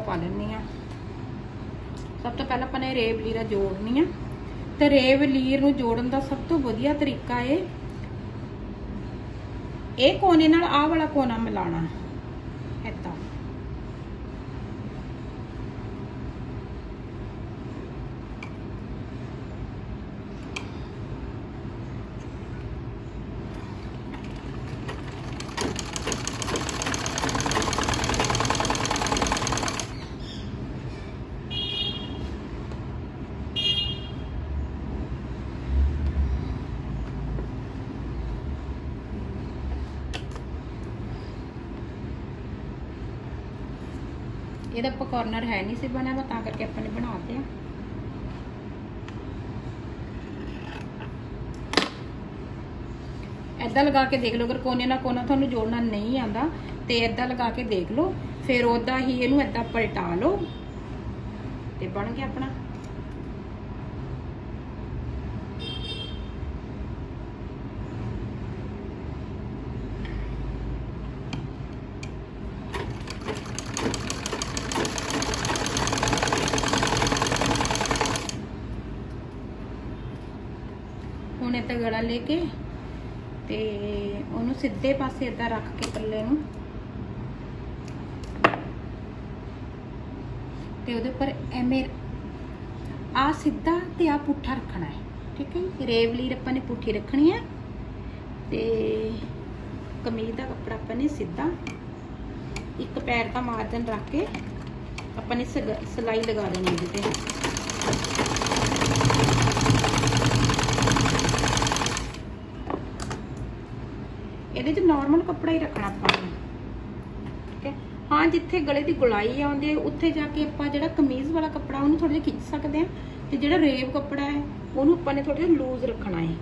ਪਾ ਲੈਣੀ ਆ ਸਭ ਤੋਂ ਪਹਿਲਾਂ ਆਪਾਂ ਨੇ ਰੇਬ ਲੀਰਾ ਜੋੜਨੀ ਆ। ਤੇ ਰੇਬ ਲੀਰ ਨੂੰ ਜੋੜਨ ਦਾ ਸਭ ਤੋਂ ਵਧੀਆ ਤਰੀਕਾ ਏ ਇਹ ਕੋਨੇ ਨਾਲ ਆਹ ਵਾਲਾ ਕੋਨਾ ਮਿਲਾਉਣਾ। ਇਹਦਾ ਆਪਾਂ ਕਾਰਨਰ ਹੈ ਨਹੀਂ ਸੀ ਬਣਿਆ ਵਾ ਤਾਂ ਕਰਕੇ ਆਪਾਂ ਨੇ ਬਣਾ ਦਿਆ ਐਦਾਂ ਲਗਾ ਕੇ ਦੇਖ ਲਓ, ਅਗਰ ਕੋਨੇ ਨਾਲ ਕੋਨਾ ਤੁਹਾਨੂੰ ਜੋੜਨਾ ਨਹੀਂ ਆਂਦਾ ਤੇ ਐਦਾਂ ਲਗਾ ਕੇ ਦੇਖ ਲਓ, ਫਿਰ ਉਦਾਂ ਹੀ ਇਹਨੂੰ ਐਦਾਂ ਪਲਟਾ ਲਓ, ਤੇ ਬਣ ਗਿਆ ਆਪਣਾ ਹੁਣ ਇਹ ਗੜਾ ਲੈ ਕੇ ਤੇ ਉਹਨੂੰ ਸਿੱਧੇ ਪਾਸੇ ਏਦਾਂ ਰੱਖ ਕੇ ਪੱਲੇ ਨੂੰ। ਤੇ ਉਹਦੇ ਉੱਪਰ ਐਵੇਂ ਆ ਸਿੱਧਾ ਤੇ ਆ ਪੁੱਠਾ ਰੱਖਣਾ ਹੈ, ਠੀਕ ਹੈ ਜੀ? ਰੇਵਲੀ ਆਪਾਂ ਨੇ ਪੁੱਠੀ ਰੱਖਣੀ ਹੈ ਤੇ ਕਮੀਜ਼ ਦਾ ਕੱਪੜਾ ਆਪਾਂ ਨੇ ਸਿੱਧਾ ਇੱਕ ਪੈਰ ਦਾ ਮਾਰਜਨ ਰੱਖ ਕੇ ਆਪਾਂ ਨੇ ਸਗ- ਸਿਲਾਈ ਲਗਾ ਦੇਣੀ ਇਹਦੇ ਤੇ। ਇਹਦੇ 'ਚ ਨਾਰਮਲ ਕੱਪੜਾ ਹੀ ਰੱਖਣਾ ਆਪਾਂ ਨੇ। ਠੀਕ ਹੈ? ਹਾਂ, ਜਿੱਥੇ ਗਲੇ ਦੀ ਗੁਲਾਈ ਆਉਂਦੀ ਹੈ, ਉੱਥੇ ਜਾ ਕੇ ਆਪਾਂ ਜਿਹੜਾ ਕਮੀਜ਼ ਵਾਲਾ ਕੱਪੜਾ, ਉਹਨੂੰ ਥੋੜਾ ਜਿਹਾ ਖਿੱਚ ਸਕਦੇ ਹਾਂ ਤੇ ਜਿਹੜਾ ਰੇਵ ਕੱਪੜਾ ਹੈ, ਉਹਨੂੰ ਆਪਾਂ ਨੇ ਥੋੜਾ ਜਿਹਾ ਲੂਜ਼ ਰੱਖਣਾ ਹੈ।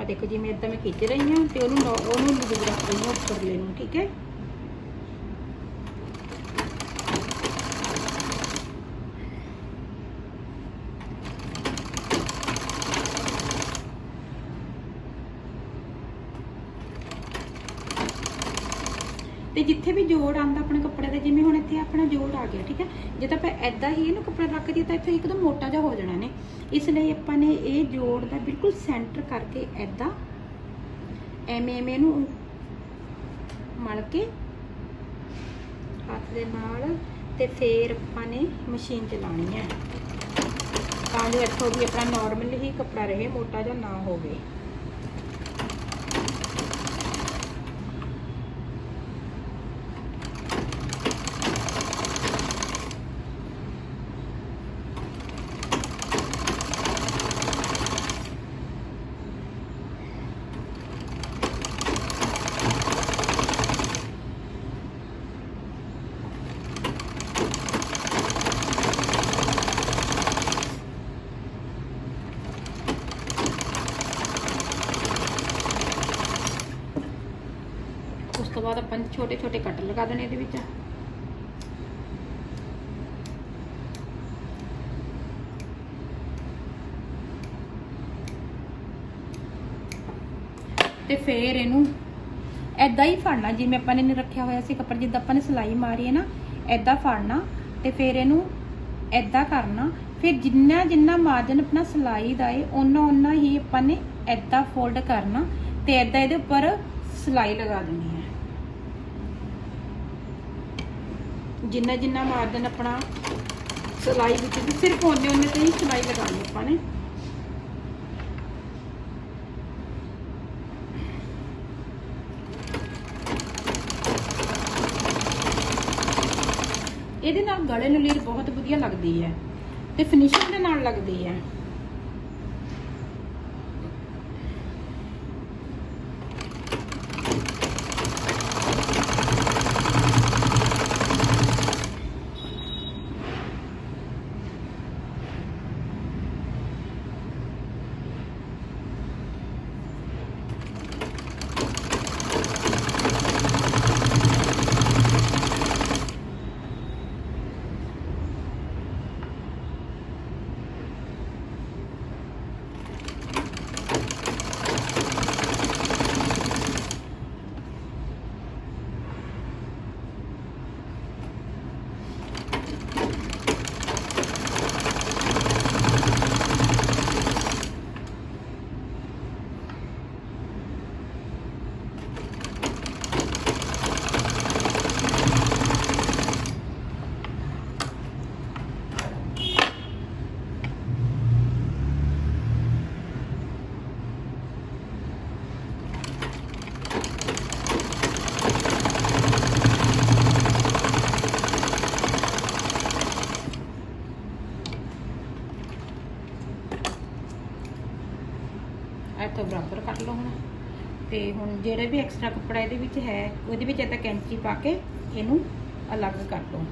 ਆ ਦੇਖੋ ਜਿਵੇਂ ਇਦਾਂ ਮੈਂ ਖਿੱਚ ਰਹੀ ਹਾਂ ਤੇ ਉਹਨੂੰ ਉਹਨੂੰ ਲੂਜ਼ ਰੱਖ ਰਹੀ ਹਾਂ ਉੱਪਰਲੇ ਨੂੰ, ਠੀਕ ਹੈ? ਜਿੱਥੇ ਵੀ ਜੋੜ ਆਂਦਾ ਆਪਣੇ ਕੱਪੜੇ ਦੇ ਜਿਵੇਂ ਹੁਣ ਇੱਥੇ ਆਪਣਾ ਜੋੜ ਆ ਗਿਆ, ਠੀਕ ਹੈ? ਜੇ ਤਾਂ ਆਪਾਂ ਐਦਾਂ ਹੀ ਇਹਨੂੰ ਕੱਪੜਾ ਰੱਖ ਦਈਏ ਤਾਂ ਇੱਥੇ ਇੱਕਦਮ ਮੋਟਾ ਜਿਹਾ ਹੋ ਜਾਣਾ ਨੇ। ਇਸ ਲਈ ਆਪਾਂ ਨੇ ਇਹ ਜੋੜ ਦਾ ਬਿਲਕੁਲ ਸੈਂਟਰ ਕਰਕੇ ਐਦਾਂ ਐਵੇਂ ਐਵੇਂ ਇਹਨੂੰ ਮਲ ਕੇ ਹੱਥ ਦੇ ਨਾਲ ਤੇ ਫੇਰ ਆਪਾਂ ਨੇ ਮਸ਼ੀਨ ਚਲਾਣੀ ਹੈ। ਤਾਂ ਜੋ ਇੱਥੋਂ ਵੀ ਆਪਣਾ ਨਾਰਮਲ ਹੀ ਕੱਪੜਾ ਰਹੇ, ਮੋਟਾ ਜਿਹਾ ਨਾ ਹੋਵੇ ਉਸ ਤੋਂ ਬਾਅਦ ਆਪਾਂ ਛੋਟੇ ਛੋਟੇ ਕੱਟ ਲਗਾ ਦੇਣੇ ਇਹਦੇ ਵਿੱਚ। ਤੇ ਫੇਰ ਇਹਨੂੰ ਐਦਾਂ ਹੀ ਫੜਨਾ, ਜਿਵੇਂ ਆਪਾਂ ਨੇ ਰੱਖਿਆ ਹੋਇਆ ਸੀ ਕੱਪੜਾ, ਜਿੱਦਾਂ ਆਪਾਂ ਨੇ ਸਿਲਾਈ ਮਾਰੀ ਹੈ ਨਾ ਐਦਾਂ ਫੜਨਾ ਤੇ ਫੇਰ ਇਹਨੂੰ ਐਦਾਂ ਕਰਨਾ। ਫਿਰ ਜਿੰਨਾ ਜਿੰਨਾ ਮਾਰਜਨ ਆਪਣਾ ਸਿਲਾਈ ਦਾ ਏ ਉਹਨਾਂ ਉਹਨਾਂ ਹੀ ਆਪਾਂ ਨੇ ਐਦਾਂ ਫੋਲਡ ਕਰਨਾ ਤੇ ਐਦਾਂ ਇਹਦੇ ਉੱਪਰ ਸਿਲਾਈ ਲਗਾ ਦੇਣੀ ਹੈ। ਜਿੰਨਾ ਜਿੰਨਾ ਮਾਰਜਨ ਆਪਣਾ ਸਿਲਾਈ ਵਿੱਚ ਵੀ, ਸਿਰਫ ਉਹਨੇ ਉਹਨੇ ਤੇ ਹੀ ਸਿਲਾਈ ਲਗਾਉਣੀ ਆਪਾਂ ਨੇ। ਇਹਦੇ ਨਾਲ ਗਲੇ ਨੂੰ ਲੀਰ ਬਹੁਤ ਵਧੀਆ ਲੱਗਦੀ ਹੈ ਤੇ ਫਿਨਿਸ਼ਿੰਗ ਦੇ ਨਾਲ ਲੱਗਦੀ ਹੈ। ਜਿਹੜਾ ਵੀ ਐਕਸਟਰਾ ਕੱਪੜਾ ਇਹਦੇ ਵਿੱਚ ਹੈ, ਉਹਦੇ ਵਿੱਚ ਏਦਾਂ ਕੈਂਚੀ ਪਾ ਕੇ ਇਹਨੂੰ ਅਲੱਗ ਕਰ ਲਓ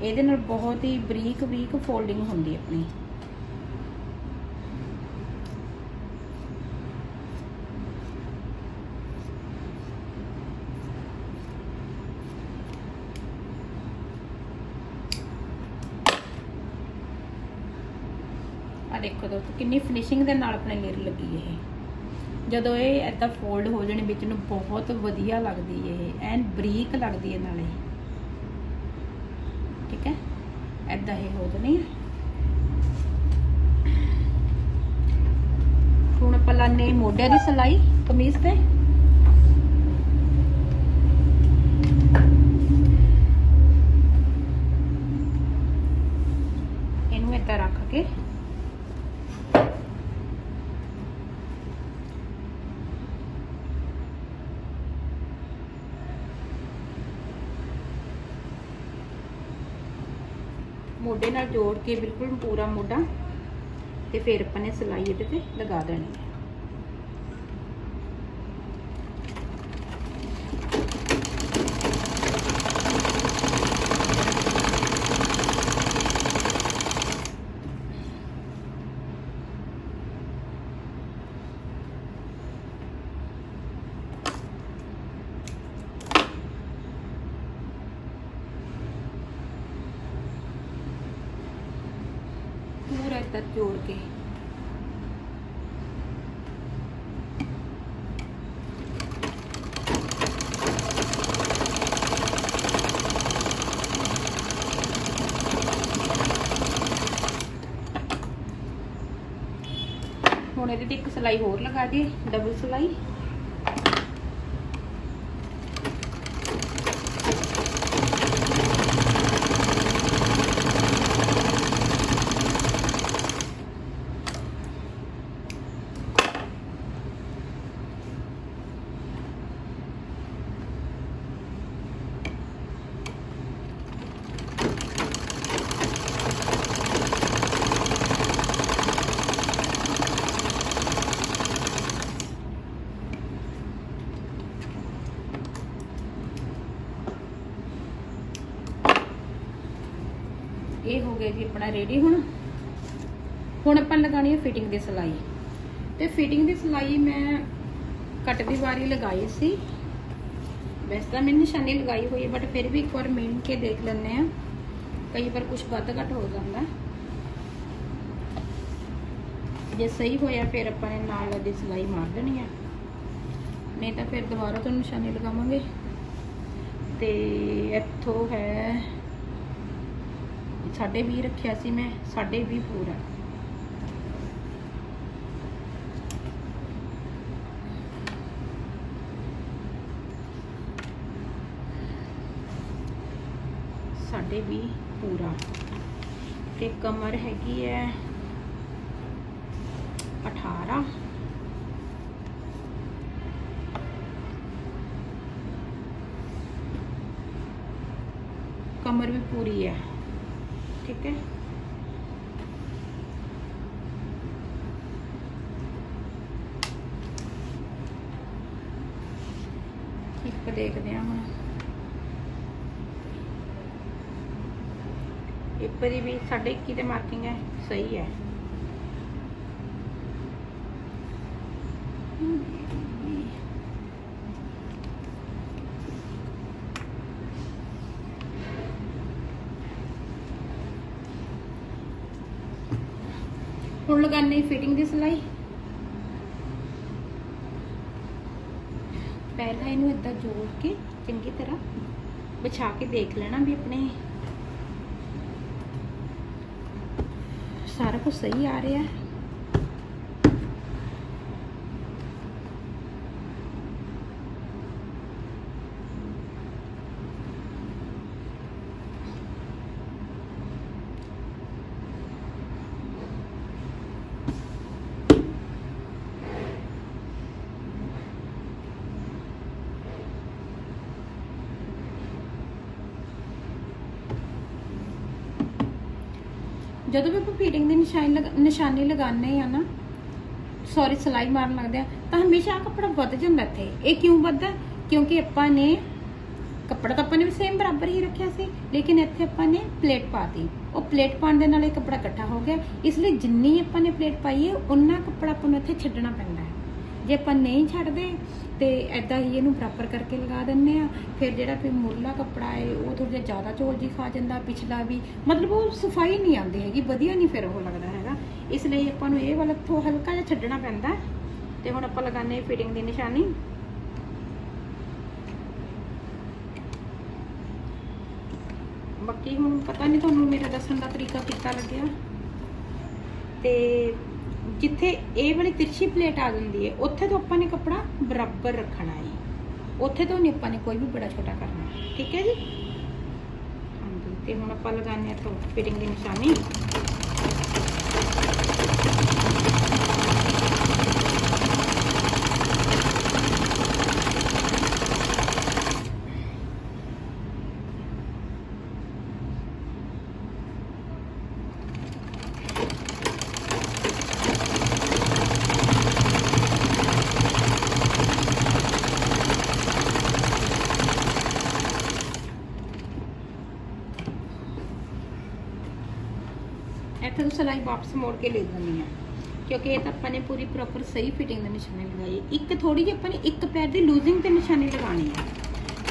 ਇਹਦੇ ਨਾਲ ਬਹੁਤ ਹੀ ਬਰੀਕ ਬਰੀਕ ਫੋਲਡਿੰਗ ਹੁੰਦੀ ਆਪਣੀ। ਆ ਦੇਖੋ ਦੋਸਤੋ, ਕਿੰਨੀ ਫਿਨਿਸ਼ਿੰਗ ਦੇ ਨਾਲ ਆਪਣੇ ਲੇਅਰ ਲੱਗੀ ਇਹ। ਜਦੋਂ ਇਹ ਏਦਾਂ ਫੋਲਡ ਹੋ ਜਾਣੀ ਵਿੱਚ ਨੂੰ ਬਹੁਤ ਵਧੀਆ ਲੱਗਦੀ ਇਹ, ਐਨ ਬਰੀਕ ਲੱਗਦੀ ਹੈ ਨਾਲੇ। ਠੀਕ ਹੈ? ਏਦਾਂ ਇਹ ਹੋ ਜਾਣੀ ਹੈ ਹੁਣ ਆਪਾਂ ਲਾਣੇ ਮੋਢੇ ਦੀ ਸਿਲਾਈ ਕਮੀਜ਼ ਤੇ ਇਹਨੂੰ ਏਦਾਂ ਰੱਖ ਕੇ ਮੋਢੇ ਕੇ ਬਿਲਕੁਲ ਪੂਰਾ ਮੋਢਾ ਤੇ ਫਿਰ ਆਪਾਂ ਨੇ ਸਿਲਾਈ ਇਹਦੇ ਤੇ ਲਗਾ ਦੇਣੀ ਹੈ। ਪੂਰਾ ਜੋੜ ਕੇ। ਹੁਣ ਇਹਦੇ ਤੇ ਇੱਕ ਸਿਲਾਈ ਹੋਰ ਲਗਾ ਦਈਏ ਡਬਲ ਸਿਲਾਈ। ਇਹ ਜੀ, ਆਪਣਾ ਰੈਡੀ ਹੁਣ। ਹੁਣ ਆਪਾਂ ਲਗਾਣੀ ਹੈ ਫਿਟਿੰਗ ਦੀ ਸਿਲਾਈ। ਤੇ ਫਿਟਿੰਗ ਦੀ ਸਿਲਾਈ ਮੈਂ ਕੱਟ ਦੀ ਵਾਰੀ ਲਗਾਈ ਸੀ। ਵੈਸੇ ਤਾਂ ਮੈਂ ਨਿਸ਼ਾਨੀ ਲਗਾਈ ਹੋਈ ਹੈ ਬਟ ਫਿਰ ਵੀ ਇੱਕ ਵਾਰ ਮਿਣ ਕੇ ਦੇਖ ਲੈਂਦੇ ਆ ਕਈ ਵਾਰ ਕੁਝ ਵੱਧ ਘੱਟ ਹੋ ਜਾਂਦਾ। ਜੇ ਸਹੀ ਹੋਇਆ, ਫਿਰ ਆਪਾਂ ਨੇ ਨਾਲ ਦੀ ਸਿਲਾਈ ਮਾਰ ਦੇਣੀ ਆ ਨਹੀਂ ਤਾਂ ਫਿਰ ਦੁਬਾਰਾ ਤੋਂ ਨਿਸ਼ਾਨੀ ਲਗਾਵਾਂਗੇ। ਤੇ ਇੱਥੋਂ ਹੈ ਸਾਢੇ 20 ਰੱਖਿਆ ਸੀ ਮੈਂ ਸਾਢੇ 20 ਪੂਰਾ। ਸਾਢੇ 20 ਪੂਰਾ। ਤੇ ਕਮਰ ਹੈਗੀ ਹੈ 18 ਕਮਰ ਵੀ ਪੂਰੀ ਹੈ ਠੀਕ ਇੱਕ ਦੇਖਦੇ ਆ ਹੁਣ। ਇੱਕ ਦੀ ਵੀ ਸਾਡੇ 21 ਤੇ ਮਾਰਕਿੰਗ ਹੈ, ਸਹੀ ਹੈ। ਹੁਣ ਫਿਟਿੰਗ ਦੀ ਸਿਲਾਈ? ਪਹਿਲਾਂ ਇਹਨੂੰ ਇਦਾਂ ਜੋੜ ਕੇ ਚੰਗੀ ਤਰ੍ਹਾਂ ਵਿਛਾ ਕੇ ਦੇਖ ਲੈਣਾ ਵੀ ਆਪਣੇ ਸਾਰਾ ਕੁਝ ਸਹੀ ਆ ਰਿਹਾ ਹੈ। ਜਦੋਂ ਵੀ ਆਪਾਂ ਫੀਡਿੰਗ ਦੀ ਨਿਸ਼ਾਨੀ ਨਿਸ਼ਾਨੀ ਲਗਾਉਂਦੇ ਆ ਨਾ ਸੌਰੀ ਸਿਲਾਈ ਮਾਰਨ ਲੱਗਦੇ ਆ ਤਾਂ ਹਮੇਸ਼ਾ ਆਹ ਕੱਪੜਾ ਵੱਧ ਜਾਂਦਾ ਇੱਥੇ। ਇਹ ਕਿਉਂ ਵੱਧਦਾ ਕਿਉਂਕਿ ਆਪਾਂ ਨੇ ਕੱਪੜਾ ਤਾਂ ਆਪਾਂ ਨੇ ਵੀ ਸੇਮ ਬਰਾਬਰ ਹੀ ਰੱਖਿਆ ਸੀ, ਲੇਕਿਨ ਇੱਥੇ ਆਪਾਂ ਨੇ ਪਲੇਟ ਪਾਤੀ। ਉਹ ਪਲੇਟ ਪਾਉਣ ਦੇ ਨਾਲ ਇਹ ਕੱਪੜਾ ਇਕੱਠਾ ਹੋ ਗਿਆ। ਇਸ ਲਈ ਜਿੰਨੀ ਆਪਾਂ ਨੇ ਪਲੇਟ ਪਾਈ ਹੈ, ਉਨਾ ਕੱਪੜਾ ਆਪਾਂ ਨੂੰ ਇੱਥੇ ਛੱਡਣਾ ਪੈਂਦਾ ਹੈ। ਜੇ ਆਪਾਂ ਨਹੀਂ ਛੱਡਦੇ ਤੇ ਐਦਾਂ ਹੀ ਇਹਨੂੰ ਬਰਾਬਰ ਕਰਕੇ ਲਗਾ ਦਿੰਨੇ ਆ। ਫਿਰ ਜਿਹੜਾ ਕੋਈ ਮੁੱਢਲਾ ਕੱਪੜਾ ਹੈ ਉਹ ਥੋੜਾ ਜਿਹਾ ਜ਼ਿਆਦਾ ਝੋਲ ਜੀ ਖਾ ਜਾਂਦਾ, ਪਿਛਲਾ ਵੀ। ਮਤਲਬ ਉਹ ਸਫ਼ਾਈ ਨਹੀਂ ਆਉਂਦੀ ਹੈਗੀ, ਵਧੀਆ ਨਹੀਂ ਫਿਰ ਉਹ ਲੱਗਦਾ ਹੈਗਾ। ਇਸ ਲਈ ਆਪਾਂ ਨੂੰ ਇਹ ਵਾਲਾ ਥੋ ਹਲਕਾ ਜਿਹਾ ਛੱਡਣਾ ਪੈਂਦਾ। ਹੈ। ਤੇ ਹੁਣ ਆਪਾਂ ਲਗਾਉਂਦੇ ਫਿਟਿੰਗ ਦੀ ਨਿਸ਼ਾਨੀ। ਬਾਕੀ ਹੁਣ ਪਤਾ ਨਹੀਂ ਤੁਹਾਨੂੰ ਮੇਰਾ ਦੱਸਣ ਦਾ ਤਰੀਕਾ ਕਿੱਦਾਂ ਲੱਗਿਆ। ਤੇ ਜਿੱਥੇ ਇਹ ਵਾਲੀ ਤਿਰਛੀ ਪਲੇਟ ਆ ਜਾਂਦੀ ਹੈ, ਉੱਥੇ ਤੋਂ ਆਪਾਂ ਨੇ ਕੱਪੜਾ ਬਰਾਬਰ ਰੱਖਣਾ ਹੈ। ਉੱਥੇ ਤੋਂ ਨਹੀਂ ਆਪਾਂ ਨੇ ਕੋਈ ਵੀ ਬੜਾ ਛੋਟਾ ਕਰਨਾ ਠੀਕ ਹੈ ਜੀ? ਹਾਂਜੀ, ਤੇ ਹੁਣ ਆਪਾਂ ਲਗਾਉਂਦੇ ਹਾਂ ਤੋਂ ਫਿਟਿੰਗ ਦੀ ਨਿਸ਼ਾਨੀ ਇੱਥੇ ਤੋਂ ਸਿਲਾਈ ਵਾਪਸ ਮੋੜ ਕੇ ਲੈ ਜਾਂਦੀ ਆ ਕਿਉਂਕਿ ਇਹ ਤਾਂ ਆਪਾਂ ਨੇ ਪੂਰੀ ਪ੍ਰੋਪਰ ਸਹੀ ਫਿਟਿੰਗ ਦੇ ਨਿਸ਼ਾਨੇ ਲਗਾਈ ਹੈ ਇੱਕ ਥੋੜੀ ਜਿਹੀ ਆਪਾਂ ਨੇ ਇੱਕ ਪੈਰ ਦੀ ਲੂਜ਼ਿੰਗ ਤੇ ਨਿਸ਼ਾਨੀ ਲਗਾਣੀ ਹੈ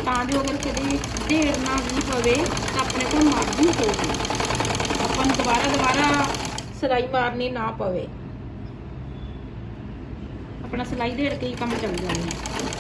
ਤਾਂ ਜੋ ਅਗਰ ਕਦੇ ਢੇਰ ਨਾ ਵੀ ਪਵੇ ਤਾਂ ਆਪਣੇ ਕੋਲ ਮਾਰਜਨ ਹੋਵੇ। ਆਪਾਂ ਨੂੰ ਦੁਬਾਰਾ ਦੁਬਾਰਾ ਸਿਲਾਈ ਮਾਰਨੀ ਨਾ ਪਵੇ। ਆਪਣਾ ਸਿਲਾਈ ਢੇੜ ਕੇ ਹੀ ਕੰਮ ਚੱਲ ਜਾਣਾ।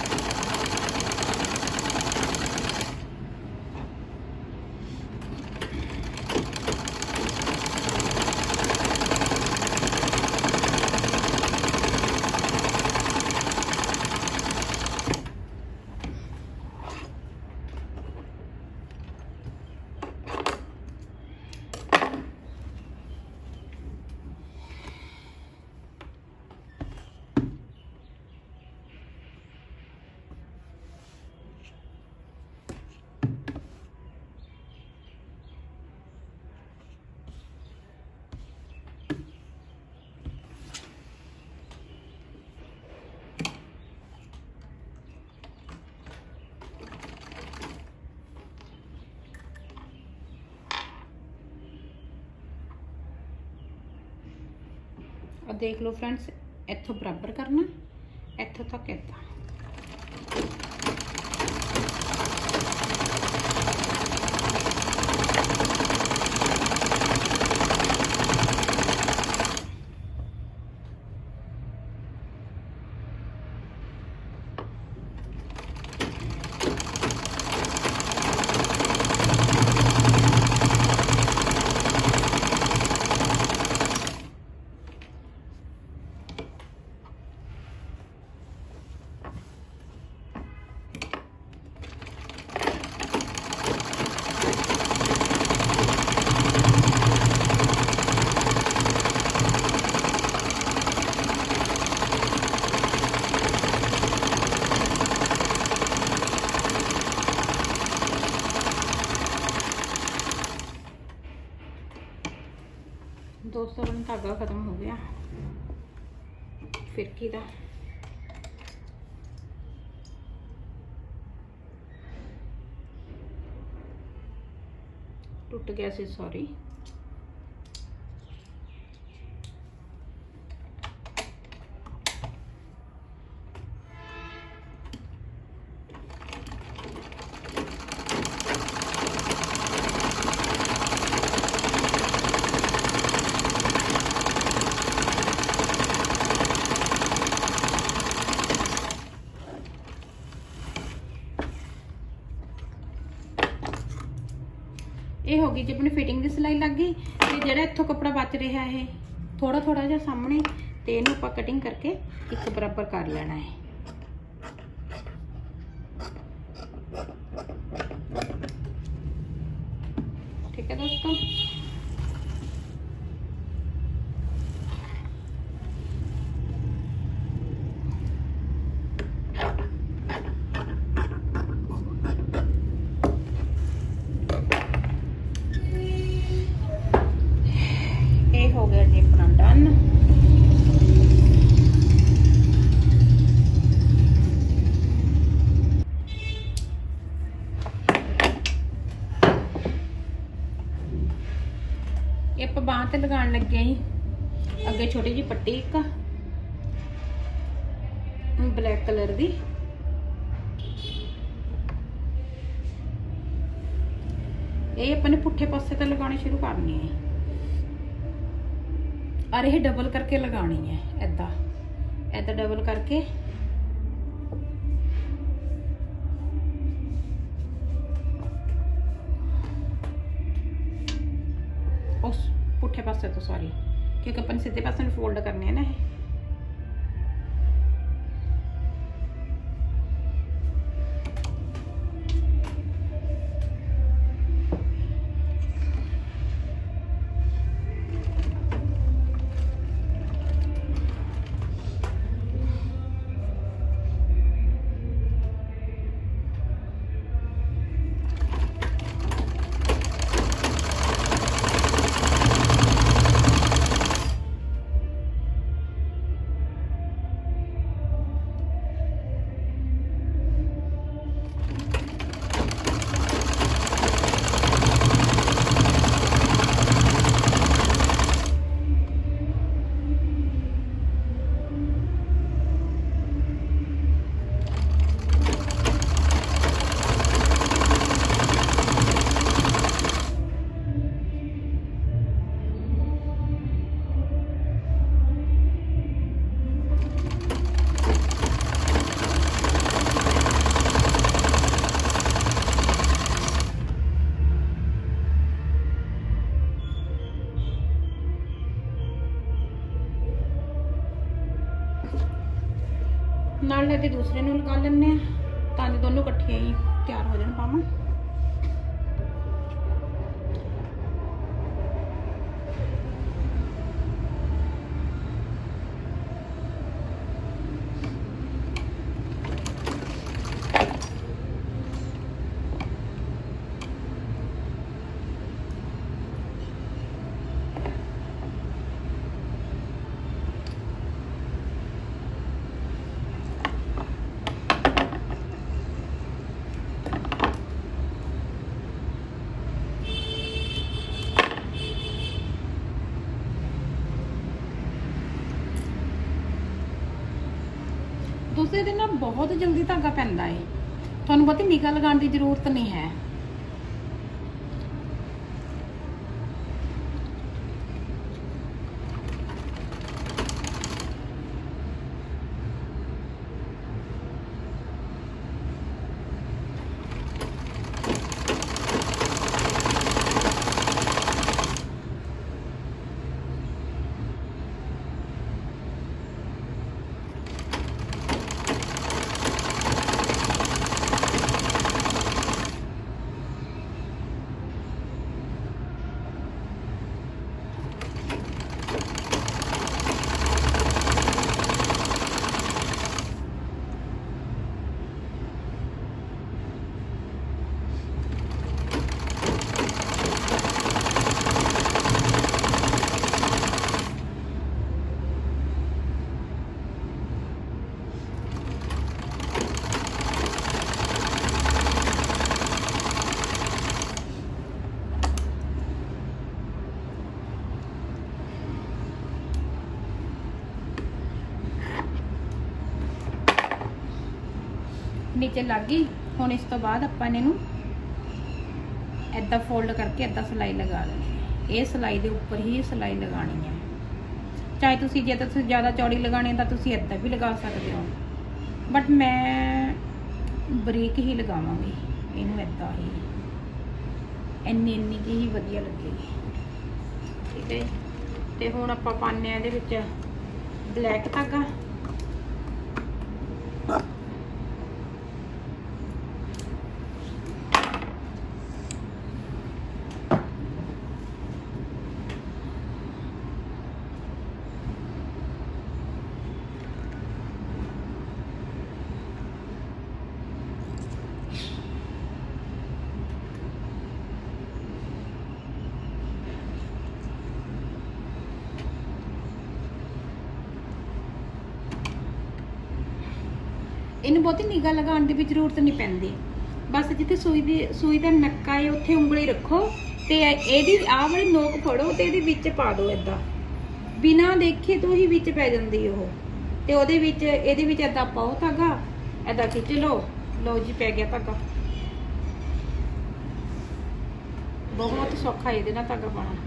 ਆ ਦੇਖ ਲਓ ਫਰੈਂਡਸ ਇੱਥੋਂ ਬਰਾਬਰ ਕਰਨਾ ਇੱਥੋਂ ਤੱਕ ਏਦਾਂ ਦੋਸਤੋ ਆਪਣਾ ਧਾਗਾ ਖਤਮ ਹੋ ਗਿਆ। ਫਿਰਕੀ ਦਾ? ਟੁੱਟ ਗਿਆ ਸੀ ਸੌਰੀ ਇਹ ਹੋ ਗਈ ਜੀ ਆਪਣੀ ਫਿਟਿੰਗ ਦੀ ਸਿਲਾਈ ਲੱਗ ਗਈ ਤੇ ਜਿਹੜਾ ਇੱਥੋਂ ਕੱਪੜਾ ਬਚ ਰਿਹਾ ਇਹ। ਥੋੜਾ ਥੋੜਾ ਜਿਹਾ ਸਾਹਮਣੇ ਤੇ ਇਹਨੂੰ ਆਪਾਂ ਕਟਿੰਗ ਕਰਕੇ ਇੱਕ ਬਰਾਬਰ ਕਰ ਲੈਣਾ ਹੈ ਹੈ ਦੋਸਤੋ ਇਹ ਹੋ ਗਿਆ ਜੀ ਆਪਣਾ ਡਨ ਇਹ ਆਪਾਂ ਬਾਂਹ ਤੇ ਲਗਾਉਣ ਲੱਗੇ ਆਂ ਅੱਗੇ ਛੋਟੀ ਜੀ ਪੱਟੀ ਇੱਕ। ਬਲੈਕ ਕਲਰ ਦੀ। ਇਹ ਆਪਾਂ ਨੇ ਪੁੱਠੇ ਪਾਸੇ ਤੇ ਲਗਾਉਣੀ ਸ਼ੁਰੂ ਕਰਨੀ ਹੈ। ਔਰ ਇਹ ਡਬਲ ਕਰਕੇ ਲਗਾਉਣੀ ਹੈ ਐਦਾਂ ਐਦਾਂ ਡਬਲ ਕਰਕੇ। ਉਸ ਪੁੱਠੇ ਪਾਸੇ ਤੋਂ ਸੌਰੀ ਕਿਉਂਕਿ ਆਪਾਂ ਨੇ ਸਿੱਧੇ ਪਾਸੇ ਨੂੰ ਫੋਲਡ ਕਰਨੇ ਆ ਦੂਸਰੇ ਨੂੰ ਲਗਾ ਲੈਣੇ ਆ ਤਾਂ ਜੋ ਦੋਨੋਂ ਇਕੱਠੀਆਂ ਹੀ ਤਿਆਰ ਹੋ ਜਾਣ ਪਾਵਾਂ ਦੂਸਰੇ ਦਿਨ ਨਾ ਬਹੁਤ ਜਲਦੀ ਧਾਗਾ ਪੈਂਦਾ ਏ। ਤੁਹਾਨੂੰ ਪਤਾ ਨਿਗਾ ਲਗਾਉਣ ਦੀ ਜ਼ਰੂਰਤ ਨਹੀਂ ਹੈ। ਨੀਚੇ ਲੱਗ ਗਈ। ਹੁਣ ਇਸ ਤੋਂ ਬਾਅਦ ਆਪਾਂ ਨੇ ਇਹਨੂੰ ਐਦਾਂ ਫੋਲਡ ਕਰਕੇ ਐਦਾਂ ਸਿਲਾਈ ਲਗਾ ਲੈਣੀ ਇਹ ਸਿਲਾਈ ਦੇ ਉੱਪਰ ਹੀ ਸਿਲਾਈ ਲਗਾਣੀ ਹੈ। ਚਾਹੇ ਤੁਸੀਂ ਜੇ ਤਾਂ ਤੁਸੀਂ ਜ਼ਿਆਦਾ ਚੌੜੀ ਲਗਾਣੀ ਤਾਂ ਤੁਸੀਂ ਐਦਾਂ ਵੀ ਲਗਾ ਸਕਦੇ ਹੋ। ਬਟ ਮੈਂ ਬਰੀਕ ਹੀ ਲਗਾਵਾਂਗੀ। ਇਹਨੂੰ ਐਦਾਂ ਹੀ। ਇੰਨੀ ਇੰਨੀ ਕੀ ਹੀ ਵਧੀਆ ਲੱਗੇਗੀ। ਠੀਕ ਹੈ ਤੇ ਹੁਣ ਆਪਾਂ ਪਾਉਂਦੇ ਆ ਇਹਦੇ ਵਿੱਚ ਬਲੈਕ ਧਾਗਾ। ਇਹਨੂੰ ਬਹੁਤੀ ਨਿਗਾ ਲਗਾਉਣ ਦੀ ਵੀ ਜ਼ਰੂਰਤ ਨਹੀਂ ਪੈਂਦੀ। ਬਸ ਜਿੱਥੇ ਸੂਈ ਦੀ, ਸੂਈ ਦਾ ਨੱਕਾ ਹੈ, ਉੱਥੇ ਉਂਗਲੀ ਰੱਖੋ ਤੇ ਇਹਦੀ ਆਹ ਵਾਲੀ ਨੋਕ ਫੜੋ ਤੇ ਇਹਦੇ ਵਿੱਚ ਪਾ ਦਿਓ ਏਦਾਂ। ਬਿਨਾਂ ਦੇਖੇ ਤੋਂ ਹੀ ਵਿੱਚ ਪੈ ਜਾਂਦੀ ਉਹ। ਤੇ ਉਹਦੇ ਵਿੱਚ, ਇਹਦੇ ਵਿੱਚ ਏਦਾਂ ਪਾਓ ਧਾਗਾ, ਏਦਾਂ ਖਿੱਚ ਲਓ। ਲਓ ਜੀ, ਪੈ ਗਿਆ ਧਾਗਾ। ਬਹੁਤ ਸੌਖਾ ਇਹਦੇ ਨਾਲ ਧਾਗਾ ਪਾਉਣਾ।